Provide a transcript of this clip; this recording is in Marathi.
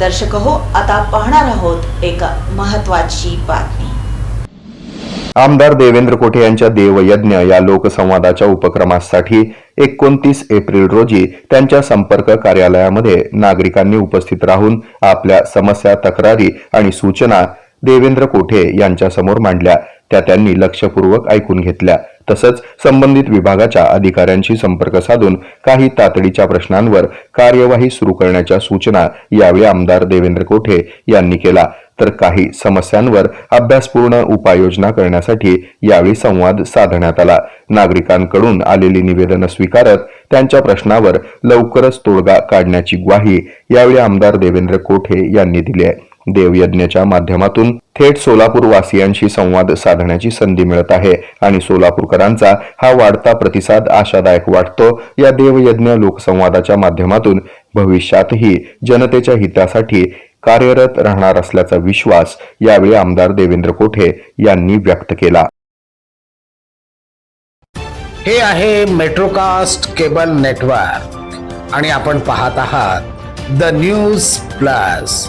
दर्शक हो आता पाहणार आहोत एक महत्वाची बातमी. आमदार देवेंद्र कोठे यांच्या देवयज्ञ या लोकसंवादाच्या उपक्रमासाठी एकोणतीस एप्रिल रोजी त्यांच्या संपर्क कार्यालयामध्ये नागरिकांनी उपस्थित राहून आपल्या समस्या तक्रारी आणि सूचना देवेंद्र कोठे यांच्यासमोर मांडल्या. त्या त्यांनी लक्षपूर्वक ऐकून घेतल्या. तसंच संबंधित विभागाच्या अधिकाऱ्यांशी संपर्क साधून काही तातडीच्या प्रश्नांवर कार्यवाही सुरू करण्याच्या सूचना यावेळी आमदार देवेंद्र कोठे यांनी केला तर काही समस्यांवर अभ्यासपूर्ण उपाययोजना करण्यासाठी यावेळी संवाद साधण्यात आला. नागरिकांकडून आलेली निवेदनं स्वीकारत त्यांच्या प्रश्नावर लवकरच तोडगा काढण्याची ग्वाही यावेळी आमदार देवेंद्र कोठे यांनी दिली आहे. देवयज्ञच्या माध्यमातून थेट सोलापूर वासियांशी संवाद साधण्याची संधी मिळत आहे. आणि सोलापूरकरांचा हा वाढता प्रतिसाद आशादायक वाटतो. या देवयज्ञ लोकसंवादाच्या माध्यमातून भविष्यातही जनतेच्या हितासाठी कार्यरत राहणार असल्याचा विश्वास यावेळी आमदार देवेंद्र कोठे यांनी व्यक्त केला. हे आहे मेट्रोकास्ट केबल नेटवर्क. आणि आपण पाहत आहात the news plus.